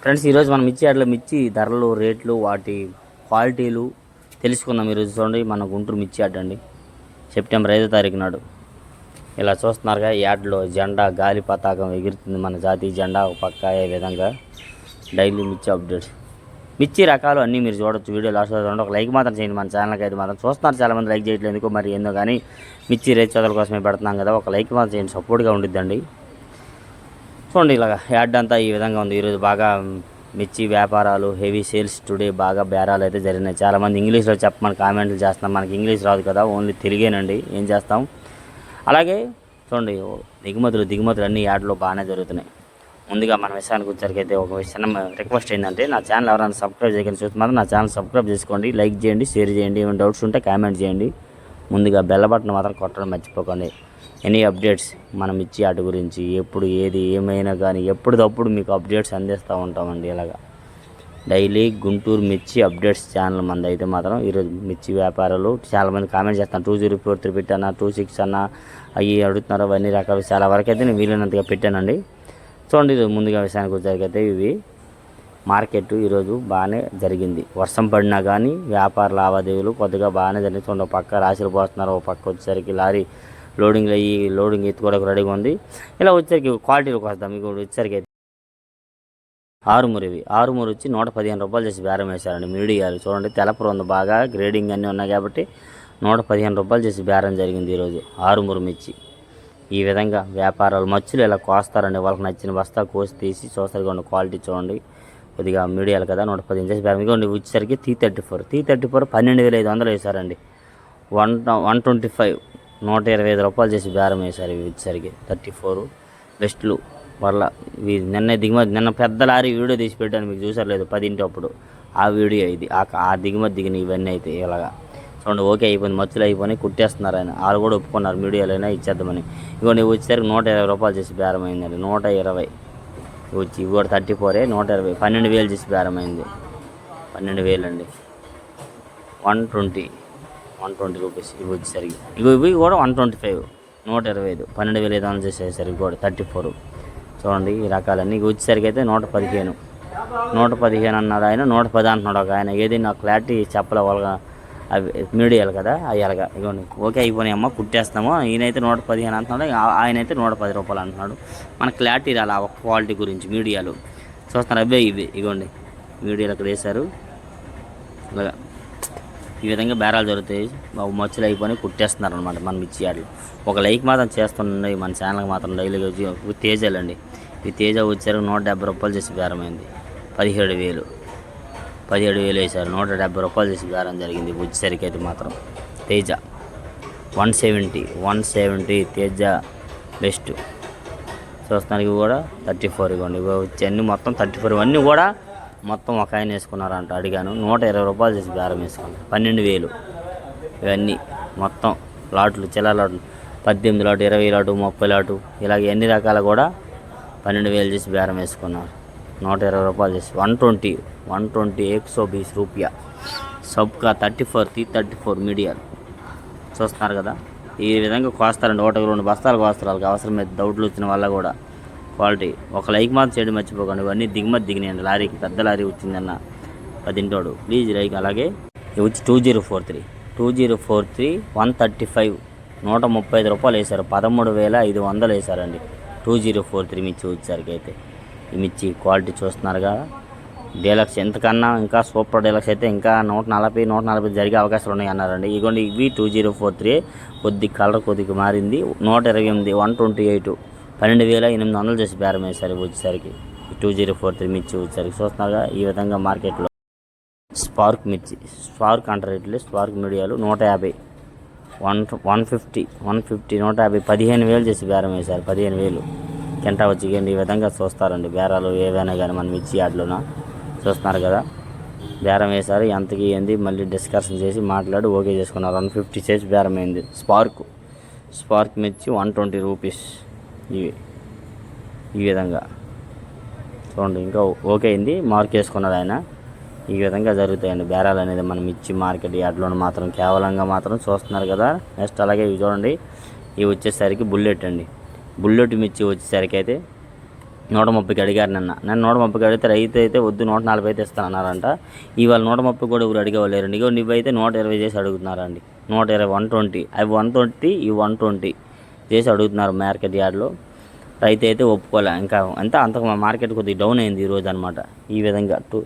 Friends ఈరోజు మనం మిర్చి యాడ్లో మిర్చి ధరలు రేట్లు వాటి క్వాలిటీలు తెలుసుకుందాం. ఈరోజు చూడండి మన గుంటూరు మిర్చి యాడ్ అండి. సెప్టెంబర్ ఐదో తారీఖు నాడు. ఇలా చూస్తున్నారుగా ఈ యాడ్లో జెండా గాలి పతాకం ఎగురుతుంది మన జాతీయ జెండా ఒక పక్క అయ్యే విధంగా డైలీ మిర్చి అప్డేట్స్. మిర్చి రకాలు అన్నీ మీరు చూడొచ్చు. వీడియో లాస్ట్ చూడండి. ఒక లైక్ మాత్రం చేయండి మన ఛానల్కి. అయితే మాత్రం చూస్తున్నారు చాలామంది లైక్ చేయట్లేదు ఎందుకో మరి ఏందో కానీ మిర్చి రేట్ చదువుల కోసమే పెడుతున్నాం కదా. ఒక లైక్ మాత్రం చేయండి. సపోర్ట్గా ఉండిద్దండి. చూసుకోండి ఇలాగ. యాడ్ అంతా ఈ విధంగా ఉంది. ఈరోజు బాగా మిర్చి వ్యాపారాలు హెవీ సేల్స్ టుడే బాగా బేరాలు అయితే జరిగినాయి. చాలామంది ఇంగ్లీష్లో చెప్పమని కామెంట్లు చేస్తున్నాం మనకి ఇంగ్లీష్ రాదు కదా. ఓన్లీ తెలుగేనండి. ఏం చేస్తాం? అలాగే చూడండి దిగుమతులు దిగుమతులు అన్ని యాడ్లో బాగానే జరుగుతున్నాయి. ముందుగా మన విషయానికి వచ్చరికి అయితే ఒక విషయం రిక్వెస్ట్ ఏంటంటే నా ఛానల్ ఎవరైనా సబ్స్క్రైబ్ చేయగలిగి చూస్తున్నారు నా ఛానల్ సబ్స్క్రైబ్ చేసుకోండి. లైక్ చేయండి షేర్ చేయండి. ఏమైనా డౌట్స్ ఉంటే కామెంట్ చేయండి. ముందుగా బెల్ల బటన్ మాత్రం కొట్టడం మర్చిపోకండి. ఎనీ అప్డేట్స్ మనం ఇచ్చి వాటి గురించి ఎప్పుడు ఏది ఏమైనా కానీ ఎప్పటికప్పుడు మీకు అప్డేట్స్ అందిస్తూ ఉంటామండి ఇలాగా. డైలీ గుంటూరు మిర్చి అప్డేట్స్ ఛానల్ మంది అయితే మాత్రం ఈరోజు మిర్చి వ్యాపారాలు చాలామంది కామెంట్ చేస్తాను టూ జీరో ఫోర్ త్రీ పెట్టానా టూ సిక్స్ అన్న అవి అడుగుతున్నారు అవన్నీ రకాలు చాలా వరకు అయితే నేను వీలైనంతగా పెట్టానండి. చూడండి ఇది ముందుగా విషయానికి వచ్చేకైతే ఇవి. మార్కెట్ ఈరోజు బాగానే జరిగింది. వర్షం పడినా కానీ వ్యాపార లావాదేవీలు కొద్దిగా బాగానే జరిగింది. చూడండి ఒక పక్క రాశులు పోస్తున్నారు ఒక పక్క వచ్చేసరికి లారీ లోడింగ్ అయ్యి లోడింగ్ ఎత్తుకోవడానికి రెడీగా ఉంది. ఇలా వచ్చేసరికి క్వాలిటీలోకి వస్తాం. మీకు వచ్చేసరికి అయితే ఆరుమూరు ఇవి. ఆరుమూరు వచ్చి నూట పదిహేను రూపాయలు చేసి బేరం వేశారండి మీడియాలు. చూడండి తెలపరు ఉంది బాగా గ్రేడింగ్ అన్నీ ఉన్నాయి కాబట్టి నూట పదిహేను రూపాయలు చేసి బేరం జరిగింది ఈరోజు. ఆరుమూరు మిర్చి. ఈ విధంగా వ్యాపారాలు మచ్చులు ఇలా కోస్తారండి. వాళ్ళకి నచ్చిన బస్తా కోసి తీసి చూస్తారు ఉన్న క్వాలిటీ చూడండి. కొద్దిగా మీడియాలు కదా నూట పదిహేను చేసి బేరం. ఇదిగోండి వచ్చేసరికి T thirty four. T thirty four పన్నెండు వేల ఐదు వందలు వేశారండి. వన్ వన్ ట్వంటీ ఫైవ్ నూట ఇరవై ఐదు రూపాయలు చేసి బేరం వేశారు ఇవి వచ్చేసరికి థర్టీ ఫోర్. బెస్ట్లు. వాళ్ళ నిన్న దిగుమతి నిన్న పెద్ద లారీ వీడియో తీసి పెట్టాను మీకు చూసారు లేదు పదింటి అప్పుడు. ఆ వీడియో ఇది ఆ దిగుమతి దిగిన ఇవన్నీ అయితే ఇలాగా. చూడండి ఓకే అయిపోయింది మచ్చులు అయిపోయినాయి కుట్టేస్తున్నారు ఆయన. వాళ్ళు కూడా ఒప్పుకున్నారు మీడియాలైనా ఇచ్చేద్దామని. ఇగోండి నువ్వు వచ్చేసరికి నూట ఇరవై రూపాయలు చేసి బేరం అయిందండి నూట ఇరవై. ఇవి వచ్చి ఇవి కూడా థర్టీ ఫోరే నూట ఇరవై. పన్నెండు వేలు చేసి బేరం అయింది. పన్నెండు వేలు అండి one twenty. One twenty rupees ఇవి వచ్చేసరికి. ఇవి ఇవి కూడా వన్ ట్వంటీ ఫైవ్ నూట ఇరవై ఐదు పన్నెండు వేలు ఐదు వందలు చేసేసరికి కూడా థర్టీ ఫోర్ చూడండి ఈ రకాలన్నీ. ఇవి వచ్చేసరికి అయితే నూట పదిహేను. నూట పదిహేను అన్నాడు ఆయన. నూట పది అంటున్నాడు ఒక ఆయన. ఏది నాకు క్లారిటీ చెప్పలే వాళ్ళ అవి మీడియాలు కదా అవి అలాగా ఇగోండి. ఓకే అయిపోయినాయి అమ్మ కుట్టేస్తాము. ఈయనైతే నూట పదిహేను అంటున్నాడు. ఆయన అయితే నూట పది రూపాయలు అంటున్నాడు. మన క్లారిటీ రాలా ఒక క్వాలిటీ గురించి మీడియాలు. చూస్తున్నారు అవే ఇవి. ఇగోండి. మీడియాలు అక్కడ వేశారు. ఇలాగా ఈ విధంగా బేరాలు జరుగుతాయి. మచ్చలు మచ్చులు అయిపోయి కుట్టేస్తున్నారు అనమాట మన ఇచ్చి వాటిలో ఒక లైక్ మాత్రం చేస్తున్నాయి మన ఛానల్కి మాత్రం డైలీగా వచ్చి తేజాలండి. ఈ తేజ వచ్చారు నూట డెబ్బై రూపాయలు చేసి బేరమైంది పదిహేడు వేలు. పదిహేడు వేలు వేశారు నూట డెబ్బై రూపాయలు చేసి బేరం జరిగింది. వచ్చేసరికి అయితే మాత్రం Teja one seventy one seventy Teja best. చూస్తున్నారు ఇవి కూడా థర్టీ ఫోర్ ఇవ్వండి. ఇవి వచ్చి అన్నీ మొత్తం థర్టీ ఫోర్ ఇవన్నీ కూడా మొత్తం ఒక ఆయన వేసుకున్నారంట అడిగాను. నూట ఇరవై రూపాయలు చేసి బేరం వేసుకున్నాను పన్నెండు వేలు. ఇవన్నీ మొత్తం లాట్లు చిల్ల లాట్లు. పద్దెనిమిది లాటు ఇరవై లాటు ముప్పై లాటు. ఇలాగ ఎన్ని రకాలు కూడా పన్నెండు వేలు చేసి బేరం వేసుకున్నారు. నూట ఇరవై రూపాయలు చేసి వన్ ట్వంటీ వన్ ట్వంటీ ఎక్సో బీస్ రూపాయ. సబ్కా thirty four T thirty four మీడియాలు చూస్తున్నారు కదా? ఈ విధంగా కోస్తారండి. ఒకటి రెండు బస్తాలు కోస్తారు. వాళ్ళకి అవసరమైతే డౌట్లు వచ్చిన వల్ల కూడా. క్వాలిటీ. ఒక లైక్ మాత్రం చేయడం మర్చిపోకండి. ఇవన్నీ దిగుమతి దిగినాయండి. లారీకి పెద్ద లారీ వచ్చిందన్న పదింటోడు ప్లీజ్ లైక్ అలాగే. ఇవి వచ్చి two zero four three two zero four three one thirty five నూట ముప్పై ఐదు రూపాయలు వేశారు. పదమూడు వేల ఐదు వందలు వేశారండి. టూ జీరో ఫోర్ త్రీ మిర్చి వచ్చేసరికి అయితే. ఈ మిర్చి క్వాలిటీ చూస్తున్నారు కదా. డీలక్స్ ఎంతకన్నా ఇంకా సూపర్ డీలక్స్ అయితే ఇంకా నూట నలభై నూట నలభై జరిగే అవకాశాలు ఉన్నాయి అన్నారండి ఇదిగోండి ఇవి టూ జీరో ఫోర్ త్రీ కొద్ది కలర్ కొద్దిగా మారింది. నూట ఇరవై ఎనిమిది వన్ ట్వంటీ ఎయిట్ పన్నెండు వేల ఎనిమిది వందలు చేసి బేరం వచ్చేసరికి. టూ జీరో ఫోర్ త్రీ మిర్చి వచ్చేసరికి. చూస్తున్నారుగా ఈ విధంగా మార్కెట్లో స్పార్క్ మిర్చి స్పార్క్ అంటారు రేట్లు స్పార్క్ మీడియాలు నూట యాభై one one fifty one fifty నూట యాభై పదిహేను వేలు చేసి బేరం వేశారు పదిహేను వేలు. కెంటా వచ్చి ఈ విధంగా చూస్తారండి. బేరాలు ఏవైనా కానీ మనం మిర్చి యాడ్లోన? చూస్తున్నారు కదా? బేరం వేశారు ఎంతకి ఏంది? మళ్ళీ డిస్కషన్ చేసి మాట్లాడి ఓకే చేసుకున్నారు. వన్ ఫిఫ్టీ చేసి బేరం అయింది. స్పార్క్ స్పార్క్ మిర్చి వన్ ట్వంటీ రూపీస్. ఇవి ఈ విధంగా. చూడండి ఇంకా ఓకే అయింది. మార్క్ వేసుకున్నాడు ఆయన. ఈ విధంగా జరుగుతాయండి బేరాలు అనేది మనం ఇచ్చి మార్కెట్ యార్డ్లో మాత్రం కేవలంగా మాత్రం చూస్తున్నారు కదా. నెక్స్ట్ అలాగే ఇవి చూడండి. ఇవి వచ్చేసరికి బుల్లెట్ అండి. బుల్లెట్ మిర్చి వచ్చేసరికి అయితే నూట ముప్పైకి అడిగారు నిన్న. నేను నూట ముప్పైకి అడిగితే రైతు అయితే వద్దు నూట నలభై అయితే ఇస్తానన్నారంట. ఇవాళ నూట ముప్పై కూడా ఎవరు అడిగేవాళ్ళేరండి ఇగో నువ్వైతే నూట ఇరవై చేసి అడుగుతున్నారండి. నూట ఇరవై వన్ ట్వంటీ. అవి వన్ ట్వంటీ ఇవి వన్ ట్వంటీ. చేసి అడుగుతున్నారు మార్కెట్ యార్డ్లో. రైతు అయితే ఒప్పుకోలే. ఇంకా అంతా అంత మార్కెట్ కొద్దిగా డౌన్ అయింది ఈరోజు అనమాట ఈ విధంగా టూ